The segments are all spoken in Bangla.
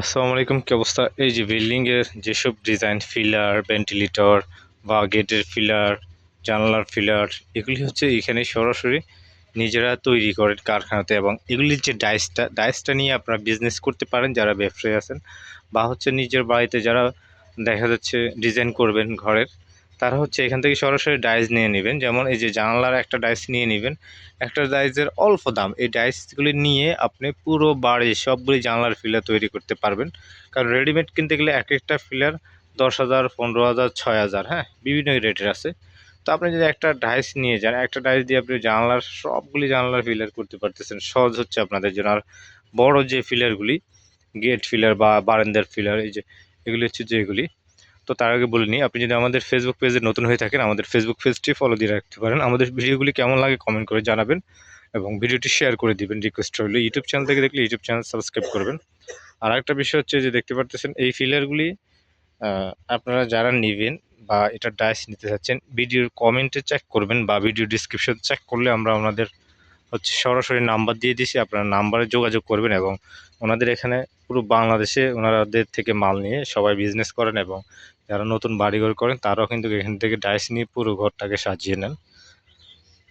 আসসালামু আলাইকুম কি অবস্থা? এই যে বিল্ডিংয়ের যেসব ডিজাইন, ফিলার, ভেন্টিলেটর, বা গেটের ফিলার, জানলার ফিলার, এগুলি হচ্ছে এখানে সরাসরি নিজেরা তৈরি করেন কারখানাতে এবং এগুলির যে ডাইসটা ডাইসটা নিয়ে আপনারা বিজনেস করতে পারেন যারা ব্যবসায়ী আছেন, বা হচ্ছে নিজের বাড়িতে যারা দেখা যাচ্ছে ডিজাইন করবেন ঘরের তারা হচ্ছে এখান থেকে সরাসরি ডাইস নিয়ে নেবেন। যেমন এই যে জানালার একটা ডাইস নিয়ে নেবেন। একটা ডাইসের অল্প দাম। এই ডাইসগুলি নিয়ে আপনি পুরো বাড়ি সবগুলি জানলার ফিলার তৈরি করতে পারবেন। কারণ রেডিমেড কিনতে গেলে এক একটা ফিলার দশ হাজার, পনেরো হাজার, ছয় হাজার হ্যাঁ বিভিন্ন রেটের আছে। তো আপনি যদি একটা ডাইস নিয়ে যান, একটা ডাইস দিয়ে আপনি জানলার সবগুলি জানলার ফিলার করতে পারতেছেন, সহজ হচ্ছে আপনাদের জন্য। আর বড় যে ফিলারগুলি গেট ফিলার বা বারান্দার ফিলার এই যে, এগুলি হচ্ছে যে এগুলি তো তার আগে বলে নিই, আপনি যদি আমাদের ফেসবুক পেজে নতুন হয়ে থাকেন, আমাদের ফেসবুক পেজটি ফলো দিয়ে রাখতে পারেন। আমাদের ভিডিওগুলি কেমন লাগে কমেন্ট করে জানাবেন এবং ভিডিওটি শেয়ার করে দিবেন। রিকোয়েস্ট রইল ইউটিউব চ্যানেল থেকে দেখলে ইউটিউব চ্যানেল সাবস্ক্রাইব করবেন। আর একটা বিষয় হচ্ছে যে দেখতে পারতেছেন, এই ফিলারগুলি আপনারা যারা নেবেন বা এটা ডাইস নিতে চাচ্ছেন ভিডিওর কমেন্টে চেক করবেন বা ভিডিও ডিসক্রিপশন চেক করলে আমরা ওনাদের হচ্ছে সরাসরি নাম্বার দিয়ে দিছি, আপনারা নাম্বারে যোগাযোগ করবেন এবং ওনাদের এখানে পুরো বাংলাদেশে ওনাদের থেকে মাল নিয়ে সবাই বিজনেস করেন এবং যারা নতুন বাড়িঘর করেন, তারাও কিন্তু এখান থেকে ডাইস নিয়ে পুরো ঘরটাকে সাজিয়ে নেন।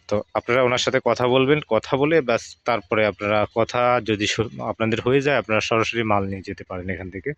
তো আপনারা ওনার সাথে কথা বলবেন, কথা বলে ব্যাস তারপরে আপনারা কথা যদি আপনাদের হয়ে যায়, আপনারা সরাসরি মাল নিয়ে যেতে পারেন এখান থেকে।